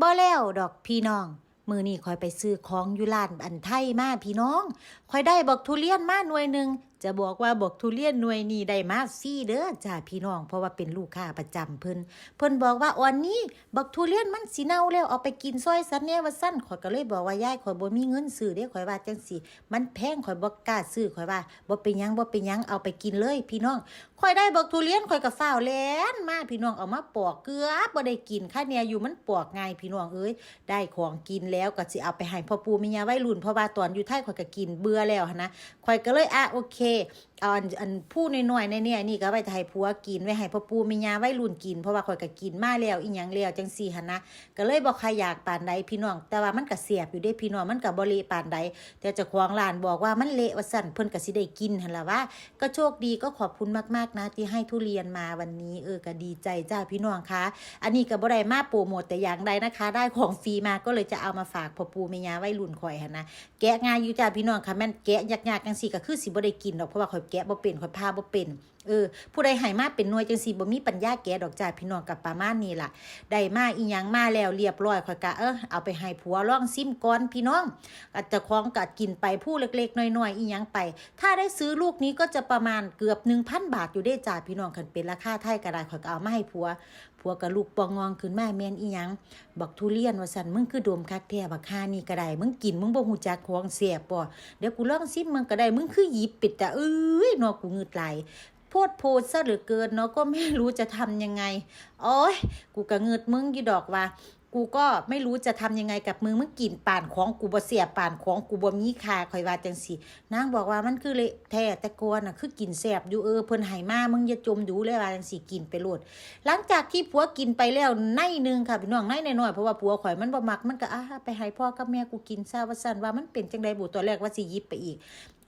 บ่แล้วดอกพี่น้อง มือนี่คอยไปซื้อของอยู่ร้านอันไทยมาพี่น้องคอยได้บอกทุเรียนมาหน่วยหนึ่ง จะบอกว่าบอกทุเรียนหน่วยนี้ได้มาฟรีเด้อจ้าพี่น้อง เพราะว่าเป็นลูกค้าประจำเพิ่นเพิ่นบอกว่าวันนี้บักทุเรียนมันสิเน่าแล้วเอาไปกินซอยซันแน่ว่าซั่นข่อยก็เลยบอกว่ายายข่อยบ่มีเงินซื้อเด้ข่อยว่าจังซี่มันแพงข่อยบ่กล้าซื้อข่อยว่าบ่เป็นยังบ่เป็นยังเอาไปกินเลย พี่น้องข่อยได้บักทุเรียนข่อยก็ฟ้าวแล่นมาพี่น้องเอามาปอกเกลือบ่ได้กินค่าเนี่ยอยู่มันปอกไงพี่น้องเอ้ยได้ของกินแล้วก็สิเอาไปให้พ่อปู่แม่ย่าวัยรุ่นเพราะว่าตอนอยู่ไทยข่อยก็กินเบื่อแล้วนะข่อยก็เลยอะโอเค de เอาอันอันผู้น้อยๆในเนี่ยนี่ก็เอาไปให้ผัวกินไว้ให้พ่อปู่แม่ย่าไวัยรุ่นกิน เพราะว่าข่อยก็กินมาแล้วอีหยังแล้วจังซี่หันนะก็เลยบ่ใครอยากปานใดพี่น้อง แต่ว่ามันก็เสียบอยู่เด้พี่น้องมันก็บ่เละปานใดแต่เจ้าของร้านบอกว่ามันเละว่าซั่นเพิ่นก็สิได้กินหั่นล่ะว่า ก็โชคดีก็ขอบคุณมากๆนะ ที่ให้ทุเรียนมาวันนี้เออก็ดีใจจ้าพี่น้องคะอันนี้ก็บ่ได้มาโปรโมทแต่อย่างใดนะคะ ได้ของฟรีมาก็เลยจะเอามาฝากพ่อปู่แม่ย่าไวัยรุ่นข่อยหั่นนะแกะง่ายอยู่จ้าพี่น้องค่ะแม่นแกะยากๆจังซี่ก็คือสิบ่ได้กินดอกเพราะว่าข่อยแกะบ่เป็นข่อยพาบ่เป็นเออผู้ใดหายมาเป็นหน่วยจังซี่บ่มีปัญญาแกะดอกจ่าพี่น้องกับประมาณนี้ล่ะได้มาอีหยังมาแล้วเรียบร้อยข่อยก็เออเอาไปให้ผัวร่องซิมก่อนพี่น้องก็จะคล้องกัดกินไปผู้เล็กๆน้อยๆอีหยังไป ถ้าได้ซื้อลูกนี้ก็จะประมาณเกือบ1,000บาทอยู่ได้จ่าพี่น้องคันเป็นราคาไทยก็ได้ข่อยก็เอามาให้ผัว ผัวกับลูกปองงองขึ้นมาแม่นอีหยังบักทุเรียนว่าสันมึงคือดมคักแท้บักคานี่ก็ได้มึงกินมึงบ่ฮู้จักของเสียบบ่เดี๋ยวกูลองซิมมึงก็ได้มึงคือหยิบปิดแต่เอ้ยนอกกูงืดไหลโพดโพดซะเหลือเกินเนาะก็ไม่รู้จะทำยังไงโอ้ยกูก็เงิดมึงอยู่ดอกว่า กูก็ไม่รู้จะทำยังไงกับมึงมึงกินป่านของกูบ่เสียป่านของกูบ่มีค่าคอยว่าจังสินางบอกว่ามันคือเละแท้แต่กอนน่ะคือกินแสบอยู่เออเพิ่นให้มามึงอย่าจมดูเลยว่าจังสิกินไปโลดหลังจากที่ผัวกินไปแล้วในหนึงค่ะพี่น้องในน้อยเพราะว่าผัวข่อยมันบ่มักมันก็อะไปให้พ่อกับแม่กูกินซะว่าซั่นว่ามันเป็นจังได๋บุตัวแรกว่าสิหยิบไปอีก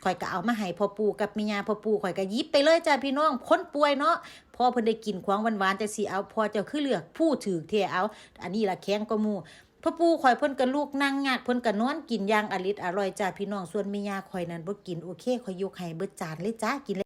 ข่อยก็เอามาให้พ่อปู่กับแม่ย่าพ่อปู่ข่อยก็ยิบไปเลยจ้าพี่น้องคนป่วยเนาะพ่อเพิ่นได้กินของหวานๆแต่สิเอาพอเจ้าคือเลือกผู้ถือเทเอา อันนี้ละแข็งก็มูพ่อปู่ข่อยเพิ่นกับลูกนั่งงากเพิ่นกับนอนกินย่างอริดอร่อยจ้าพี่น้องส่วนแม่ย่าข่อยนั้นบ่กินโอเคข่อยยกให้เบิดจานเลยจ้ากินเลย